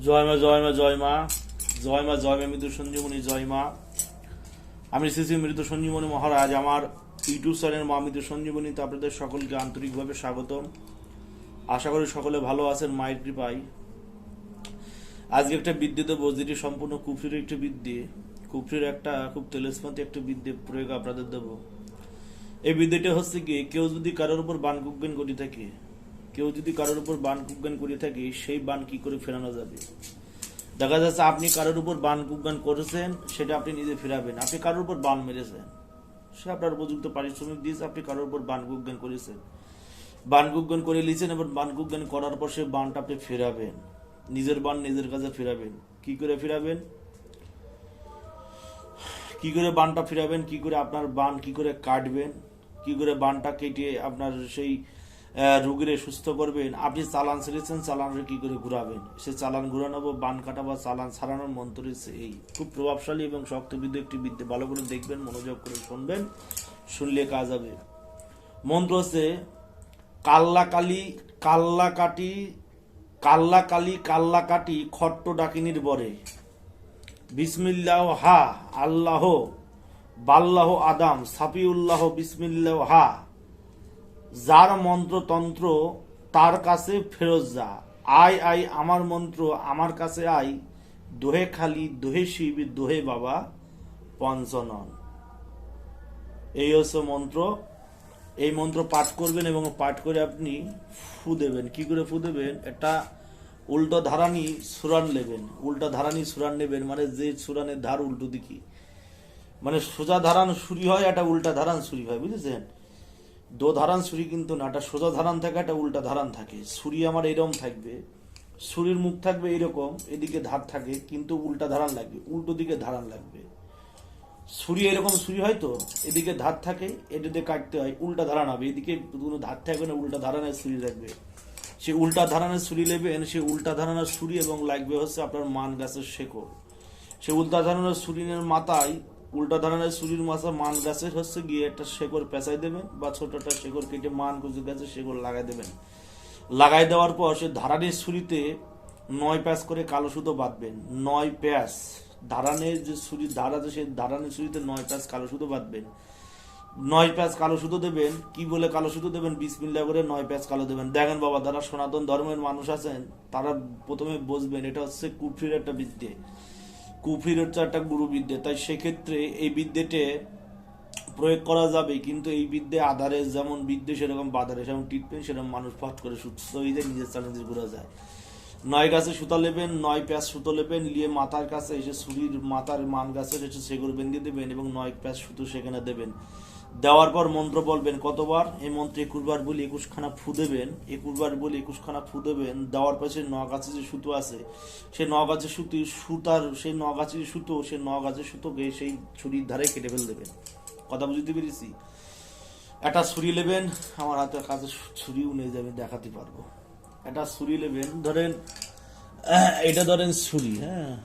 জয় মা জয় মা জয় মা জয় মা জয় মা সঞ্জীবনী, জয় মা। আমি শ্রী মৃত সঞ্জীবনী মহারাজ, আমার ইউটিউব চ্যানেল মা মৃত সঞ্জীবনীতে আপনাদের সকলকে আন্তরিকভাবে স্বাগতম। আশা করি সকলে ভালো আছেন, মায়ের কৃপায়। আজকে একটা বিদ্যে দেবো যেটি সম্পূর্ণ কুফরির একটি বিদ্যে, কুফরির একটা খুব তেলেসমাতি একটা বিদ্যে প্রয়োগ আপনাদের দেবো। এই বিদ্যেটা হচ্ছে কি, কেউ যদি কারোর উপর বান কুজ্ঞান করে থাকে কেউ যদি কারোর উপর বান কুজ্ঞান করে থাকে, সেই বান কি করে ফেরানো যাবে? দেখা যাচ্ছে আপনি কারোর উপর বান কুজ্ঞান করেছেন, সেটা আপনি নিজে ফেরাবেন। আপনি কারোর উপর বান মেরেছেন। সে আপনার উপযুক্ত পারিশ্রমিক দিয়েছে, আপনি কারোর উপর বান কুজ্ঞান করেছেন। বান কুজ্ঞান করে লিছেন এবং বান কুজ্ঞান করার পর সে বানটা আপনি ফেরাবেন। নিজের বান নিজের কাছে ফেরাবেন। কি করে ফেরাবেন? কি করে বানটা ফেরাবেন? কি করে আপনার বান কি করে কাটবেন? কি করে বানটা কেটে আপনার সেই রোগীরে সুস্থ করবেন। আপনি চালান ছেড়েছেন, চালানরে কি করে ঘুরাবেন? সে চালান ঘুরানো বা বান কাটা বা চালান ছাড়ানোর মন্ত্র এই। খুব প্রভাবশালী এবং শক্তবিদ্ধ একটি বিদ্যে। ভালো করে দেখবেন, মনোযোগ করে শুনবেন, শুনলে কাজ হবে। মন্ত্র হচ্ছে কাল্লা কালি কাল্লা কাটি কাল্লা কালি কাল্লা কাটি খট্ট ডাকিনির বরে। বিসমিল্লাহ হা, আল্লাহ, বাল্লাহ আদাম, সাফিউল্লাহ বিসমিল্লাহ হা। যার মন্ত্রতন্ত্র তার কাছে ফেরত যা। আয় আয়, আমার মন্ত্র আমার কাছে আয়। দোহে খালি, দোহে শিব, দোহে বাবা, পঞ্চনন। এই হচ্ছে মন্ত্র। এই মন্ত্র পাঠ করবেন এবং পাঠ করে আপনি ফু দেবেন। কি করে ফু দেবেন? একটা উল্টো ধারানি সুরান নেবেন। উল্টা ধারানি সুরান নেবেন মানে যে সুরানের ধার উল্টো দিকে। মানে সোজা ধারান সুরি হয়, একটা উল্টা ধারান সুরি হয়, বুঝেছেন? দো ধারান সুরি কিন্তু না একটা সোজা ধারান থাকে একটা উল্টা ধারান থাকে। সুরি আমার এরকম থাকবে, সুরির মুখ থাকবে এরকম, এদিকে ধার থাকে, কিন্তু উল্টা ধারান লাগবে, উল্টো দিকে ধারান লাগবে। ছুরি এরকম ছুরি হয় তো, এদিকে ধার থাকে এটাতে কাটতে হয়, উল্টা ধারান হবে, এদিকে কোনো ধার থাকবে না, উল্টা ধারানের ছুরি লাগবে। সে উল্টা ধারানের ছুরি নেবেন সে উল্টা ধারানের ছুরি এবং লাগবে হচ্ছে আপনার মান গাছের শেকড়। সে উল্টা ধারানের ছুরিনের মাথায় উল্টা ধারানের ছুরির মাথা মান গাছের হচ্ছে গিয়ে একটা শেকড় পেঁচাই দেবেন বা ছোট একটা শেকড় কেটে মান কুচু গাছে শেকড় লাগাই দেবেন। লাগাই দেওয়ার পর সে ধারানির ছুরিতে নয় প্যাঁচ করে কালো সুতো বাঁধবেন নয় প্যাঁচ। ধারানের যে ছুরি ধার আছে, সেই ধারানের ছুরিতে নয় প্যাঁচ কালো সুতো বাঁধবেন নয় প্যাঁচ কালো সুতো দেবেন। কি বলে কালো সুতো দেবেন? বিশ বিসমিল্লা করে নয় প্যাঁচ কালো দেবেন। দেখেন বাবা, যারা সনাতন ধর্মের মানুষ আছেন, তারা প্রথমে বসবেন এটা হচ্ছে কুফরির একটা বিদ্যে কুফরির হচ্ছে একটা গুরু বিদ্যে। তাই সেক্ষেত্রে এই বিদ্যেটে প্রয়োগ করা যাবে, কিন্তু এই বিদ্যে আধারে যেমন বিদ্যে সেরকম বাধারে, সেরকম ট্রিটমেন্ট সেরকম মানুষ ফট করে সুস্থ হয়ে যায়, নিজের চ্যালেঞ্জে ঘুরে যায়। নয় গাছে সুতা লেবেন নয় প্যাঁচ সুতো লেবেন নিয়ে মাথার কাছে এসে ছুরির মাথার মান গাছে এসে সেগুলো বেঁধে দেবেন এবং নয় প্যাঁচ সুতো সেখানে দেবেন। দেওয়ার পর মন্ত্র বলবেন কতবার? এই মন্ত্রে একুশবার বলি একুশখানা ফু দেবেন। একুশবার বলি একুশখানা ফু দেবেন। দেওয়ার পর সেই ন গাছে যে সুতো আছে সেই ন গাছের সুতো সুতার সেই ন গাছের সুতো সেই ন গাছের সুতোকে সেই ছুরির ধারে কেটে ফেল দেবেন। কথা বুঝতে পেরেছি? একটা ছুরি নেবেন, আমার হাতে কাছে ছুরিও নিয়ে যাবে দেখাতে পারব। একটা ছুরি নেবেন, ধরেন, এটা ধরেন ছুরি হ্যাঁ?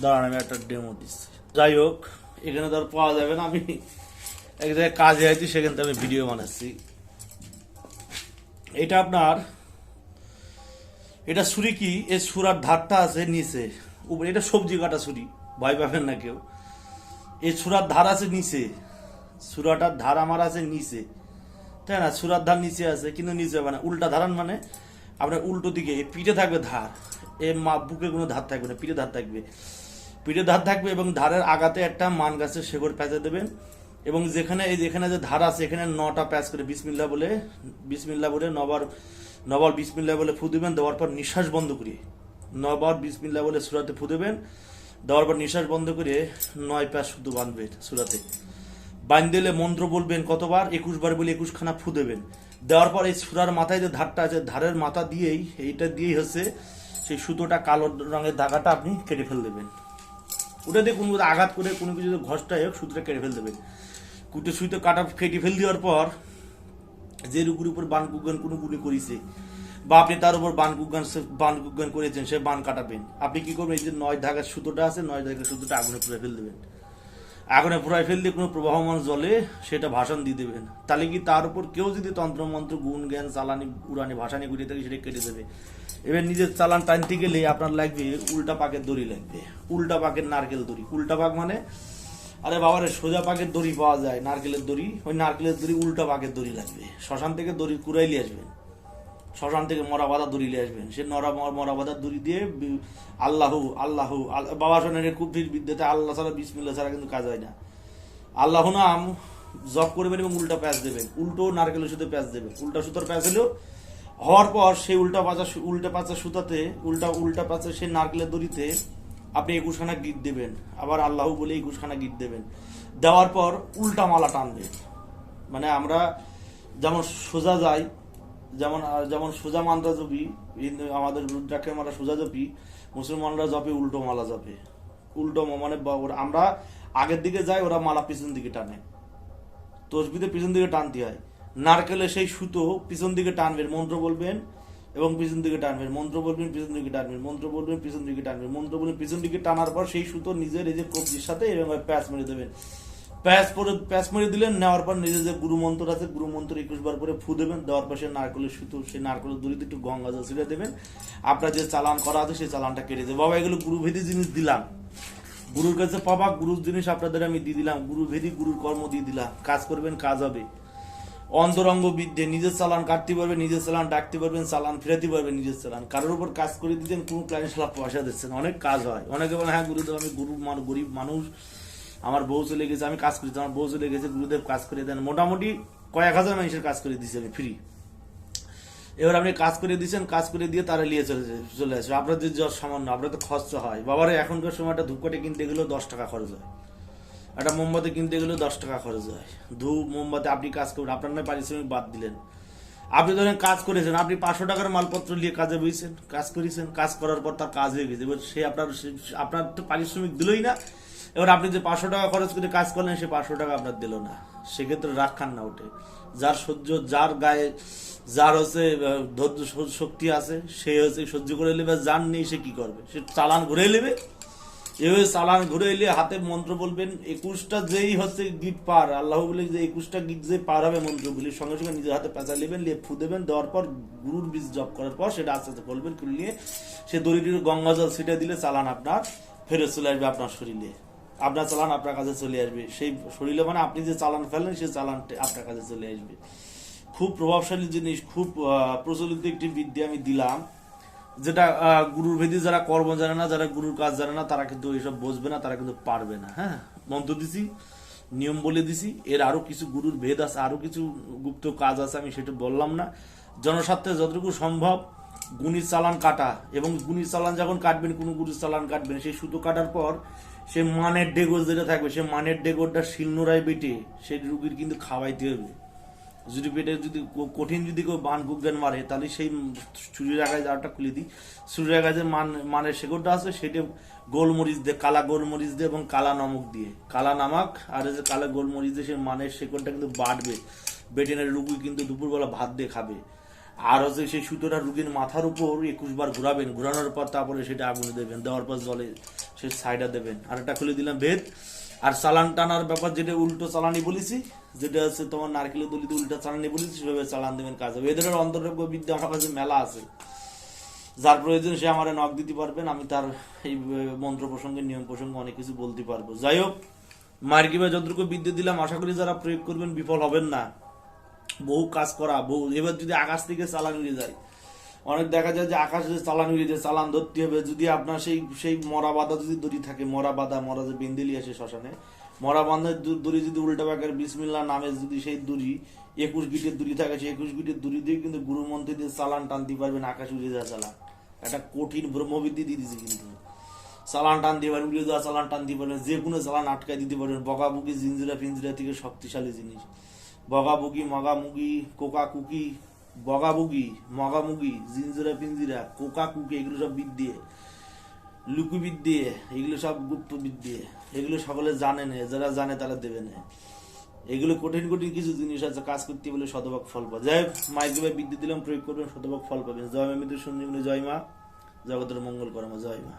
দাঁড়ান, আমি একটা ডেমো দিচ্ছি। যাই হোক, এখানে ধর পাওয়া যাবে না আমি। এক জায়গায় কাজে আছি সেখান থেকে আমি ভিডিও বানাচ্ছি। এটা আপনার, এটা ছুরি কি? এই ছুরার ধারটা আছে নিচে। উপরে এটা সবজি কাটা ছুরি, ভয় পাবেন না কেউ। এই ছুরার ধার আছে নিচে। ছুরাটার ধার আমার আছে নিচে। তাই না? ছুরার ধার নিচে আছে, কিন্তু নিচে মানে উল্টা ধারান মানে আপনার উল্টো দিকে পিঠে থাকবে ধার। এ মা, বুকে কোনো ধার থাকবে না, পিঠে ধার থাকবে। পিঠে ধার থাকবে এবং ধারের আগাতে একটা মান গাছের শেকড় প্যাঁচে দেবেন। এবং যেখানে এই যেখানে যে ধার আছে, এখানে নটা প্যাঁচ করে বিসমিল্লা বলে বিসমিল্লা বলে, নবার নবার বিসমিল্লা বলে ফু দিবেন, দেওয়ার পর নিঃশ্বাস বন্ধ করে নবার বিসমিল্লা বলে সুরাতে ফু দেবেন, দেওয়ার পর নিঃশ্বাস বন্ধ করে নয় প্যাঁচ শুধু বাঁধবেন সুরাতে। বান দিলে মন্ত্র বলবেন কতবার? একুশ বার বলে একুশখানা ফু দেবেন। দেওয়ার পর এই সুরার মাথায় যে ধারটা আছে, ধারের মাথা দিয়েই, এইটা দিয়েই হচ্ছে, সেই সুতোটা কালো রঙের দাগাটা আপনি কেটে ফেল দেবেন। ওটা দিয়ে কোনো আঘাত করে কোনো কিছু যদি ঘষটা হোক, সুতোটা কেটে ফেল দেবেন কুটে সুতো কাটা কেটে ফেল দেওয়ার পর যে রুগুর উপর বান কুজ্ঞান কোনো গুলি করিছে বা আপনি তার উপর বান কুজ্ঞান বান কুজ্ঞান করেছেন, সে বান কাটাবেন। আপনি কি করবেন? এই যে নয় ধাগার সুতোটা আছে, নয় ধাগার সুতোটা আগুনে পুড়ে ফেল দেবেন। আগুনে পুরাই ফেল দিয়ে কোনো প্রবাহমান জলে সেটা ভাষণ দিয়ে দেবেন। তাহলে কি তার উপর কেউ যদি তন্ত্রমন্ত্র গুণ জ্ঞান চালানি উড়ানি ভাষানি ঘুরিয়ে থাকে, সেটা কেটে দেবে? এবার নিজের চালান টানতে গেলে আপনার লাগবে উল্টা পাকের দড়ি লাগবে। উল্টা পাকের নারকেল দড়ি। উল্টা পাক মানে আরে বাবারে, সোজা পাকের দড়ি পাওয়া যায়, নারকেলের দড়ি। ওই নারকেলের দড়ি উল্টা পাকের দড়ি লাগবে। শ্মশান থেকে দড়ি কুড়াই নিয়ে আসবেন। শ্মশান থেকে মরা বাঁধা দড়ি নিয়ে আসবেন। সে নরা মরা বাঁধা দড়ি দিয়ে আল্লাহ আল্লাহ বাবা শোনেন কুফরির বিদ্যাতে আল্লাহ ছাড়া বিসমিল্লা ছাড়া কিন্তু কাজ হয় না। আল্লাহ নাম জপ করবেন এবং উল্টা প্যাঁচ দেবেন। উল্টো নারকেলের সুতো প্যাঁচ দেবেন। উল্টা সুতোর প্যাঁচ হলেও হওয়ার পর সেই উল্টা পাচা উল্টা পাচা সুতাতে, উল্টা উল্টা পাচা সেই নারকেলের দড়িতে আপনি একুশখানা গিট দেবেন। আবার আল্লাহ বলে একুশখানা গিট দেবেন। দেওয়ার পর উল্টা মালা টানবেন মানে আমরা যেমন সোজা যাই, যেমন যেমন সোজা মান্ত্রা জপি আমাদের রুদ্রাক্ষের মালা সোজা জপি, মুসলমানরা জপে, উল্টো মালা জপে। উল্টো মানে আমরা আগের দিকে যাই, ওরা মালা পিছন দিকে টানে। তসবিতে পিছন দিকে টানতে হয়। নারকেলে সেই সুতো পিছন দিকে টানবেন, মন্ত্র বলবেন, এবং পিছন দিকে টানবেন, মন্ত্র বলবেন, পিছন দিকে টানবেন, মন্ত্র বলবেন, পিছন দিকে টানবেন, মন্ত্র বলবেন, পিছন দিকে টানার পর সেই সুতো নিজের এই যে কবজির সাথে এরকম প্যাচ মেরে দেবেন। প্যাচ পরে, প্যাচ মেরে দিলেন, নেওয়ার পর নিজের যে গুরু মন্ত্র আছে, গুরু মন্ত্র একুশ বার করে ফু দেবেন, দেওয়ার পর সেই নারকেলের সুতো সেই নারকেলের দড়িতে একটু গঙ্গা জল ছিঁড়ে দেবেন। আপনার যে চালান করা আছে, সেই চালানটা কেটে দেবে বাবা, এগুলো গুরুভেদি জিনিস দিলাম। গুরুর কাছে পাবা, গুরুর জিনিস আপনাদের আমি দিয়ে দিলাম। গুরু ভেদি গুরুর কর্ম দিয়ে দিলাম। কাজ করবেন, কাজ হবে। অন্তরঙ্গ বিদ্যে নিজের চালান কাটতে পারবেন, নিজের চালান ডাকতে পারবেন, চালান ফেরাতে পারবেন নিজের চালান। কারোর উপর কাজ করে দিতেন, কোনো ক্লায়েন্ট সালা পয়সা দিচ্ছেন? অনেক কাজ হয়। অনেকে বলে হ্যাঁ গুরুদেব, আমি গুরু মান, গরিব মানুষ, আমার বউ চলে গেছে, আমি কাজ করি। আমার বউ চলে গেছে, গুরুদেব কাজ করে দেন। মোটামুটি কয়েক হাজার মানুষের কাজ করে দিচ্ছি আমি ফ্রি এবার আপনি কাজ করে দিয়েছেন কাজ করে দিয়ে তারা নিয়ে চলে চলে আসবে আপনাদের যা সামান্য আপনার তো খরচা হয়। বাবারে, এখনকার সময় একটা ধূপকাঠি কিনতে গেলেও দশ টাকা খরচ হয়। একটা মোমবাতি কিনতে গেলেও দশ টাকা খরচ হয়। ধূপ মোমবাতি, আপনি কাজ করবেন আপনার নয়, পারিশ্রমিক বাদ দিলেন। আপনি ধরেন কাজ করেছেন, আপনি পাঁচশো টাকার মালপত্র নিয়ে কাজে বইছেন, কাজ করেছেন, কাজ করার পর তার কাজ হয়ে গেছে। এবার সে আপনার আপনার তো পারিশ্রমিক দিলই না। এবার আপনি যে পাঁচশো টাকা খরচ করে কাজ করলেন, সে পাঁচশো টাকা আপনার দিল না। সেক্ষেত্রে রাগ খান না ওঠে। যার সহ্য, যার গায়ে, যার হচ্ছে ধৈর্য, শক্তি আছে, সে হচ্ছে সহ্য করে নেবে, যার নেই সে কি করবে? সে চালান ঘুরে নেবে। এভাবে চালান ঘুরে এলে হাতে মন্ত্র বলবেন, একুশটা যেই হচ্ছে গিট পার, আল্লাহ বলে যে একুশটা গিট যে পার হবে সঙ্গে সঙ্গে নিজের হাতে পেঁচা নেবেন নিয়ে ফু দেবেন, দেওয়ার পর গুরুর বীজ জপ করার পর সেটা আস্তে আস্তে খুলে নিয়ে সে দড়িটির গঙ্গা জল ছিটে দিলে চালান আপনার, ফেরত চলে আসবে আপনার শরীরে। আপনার চালান আপনার কাছে চলে আসবে। সেই শরীরে মানে আপনি যে চালান ফেলেন সেই চালান আপনার কাছে চলে আসবে। খুব প্রভাবশালী জিনিস, খুব প্রচলিত একটি বিদ্যা আমি দিলাম। যেটা গুরুর ভেদি যারা কর্ম জানে না, যারা গুরুর কাজ জানে না, তারা কিন্তু এইসব বুঝবে না, তারা কিন্তু পারবে না হ্যাঁ? মন্ত্র দিছি, নিয়ম বলে দিছি, এর আরও কিছু গুরুর ভেদ আছে, আরও কিছু গুপ্ত কাজ আছে, আমি সেটা বললাম না। জনস্বার্থে যতটুকু সম্ভব গুণির চালান কাটা, এবং গুণির চালান যখন কাটবেন, কোনো গুরুর চালান কাটবেন, সেই সুতো কাটার পর সে মানের ডেগর যেটা থাকবে, সে মানের ডেগরটা শিলনোড়ায় বেটে, সেই রুগীর কিন্তু খাওয়াইতে হবে। যদি পেটে যদি কঠিন যদি কেউ বান গুগেন মারে, তাহলে সেই চুরির আগায় জারটা খুলে দিই। চুরির আগায় যে মান, মানের শেকড়টা আছে, সেটা গোলমরিচ দিয়ে, কালা গোলমরিচ দিয়ে এবং কালা নমক দিয়ে। কালা নামক, আর যে কালা গোলমরিচ দিয়ে সেই মানের শেকড়টা কিন্তু বাড়বে। বেটেনের রুগী কিন্তু দুপুরবেলা ভাত দিয়ে খাবে। আর হচ্ছে সেই সুতোটা রুগীর মাথার উপর একুশ বার ঘুরাবেন, ঘুরানোর পর তারপরে সেটা আগুনে দেবেন, দেওয়ার পর জলে সে সাইডা দেবেন। আর একটা খুলে দিলাম ভেদ। আর চালান টানার ব্যাপার যেটা উল্টো চালানি বলেছি, যেটা হচ্ছে তোমার নারকেলের দলিতে উল্টো চালানি বলেছি, সেভাবে চালান দেবেন, কাজ হবে। এদের অন্তর্গ বিদ্যা আমার কাছে মেলা আছে। যার প্রয়োজন সে আমার নক দিতে পারবেন আমি তার এই মন্ত্র প্রসঙ্গে, নিয়ম প্রসঙ্গে অনেক কিছু বলতে পারব। যাই হোক, মায়ের কীভাবে যতটুকু বিদ্যা দিলাম, আশা করি যারা প্রয়োগ করবেন, বিফল হবেন না। বহু কাজ করা, বহু, এবার যদি আকাশ থেকে চালান উড়ে যায় অনেক দেখা যায় যে আকাশে যে চালান উড়ে যায় চালান ধরতে হবে, যদি আপনার সেই সেই মরা বাঁধা যদি দড়ি থাকে, মরা বাঁধা, মরা যে বেন্দেলি আসে শ্মশানে, মরা বাঁধের দড়ি যদি উল্টা বিসমিল্লা নামে যদি সেই দড়ি, একুশ গিটের দড়ি থাকে, সেই একুশ গিটের দড়ি দিয়ে কিন্তু গুরু মন্ত্রে দিয়ে চালান টানতে পারবেন, আকাশ উড়ে যাওয়া চালান। একটা কঠিন ব্রহ্মবিদ্যি দিয়ে দিয়েছে কিন্তু। চালান টান দিয়ে পারবেন, উড়ে যাওয়া চালান টান দিয়ে পারবেন, যে কোনো চালান আটকায় দিতে পারবেন। বকাবুকি জিঞ্জিরা ফিঞ্জিরা থেকে শক্তিশালী জিনিস। বগাবুগি, মগামুগি, কোকা কুকি বগাবুগি, মগামুগি জিঞ্জিরা পিঞ্জিরা কোকা কুকি, এগুলো সব বিদ দিয়ে। লুকু দিয়ে, এগুলো সব গুপ্ত দিয়ে। এগুলো সকলে জানে না, যারা জানে তারা দেবে না। এগুলো কঠিন কঠিন কিছু জিনিস আছে, কাজ করতে বলে শতভাগ ফল পাওয়া যাই মাইক্রোওয়েভ বিদ্যুৎ দিলাম, প্রয়োগ করবেন, শতভাগ ফল পাবেন। জয় মা মৃত্যু সঞ্জীবনী জয় মা, জগতের মঙ্গল করমা জয় মা।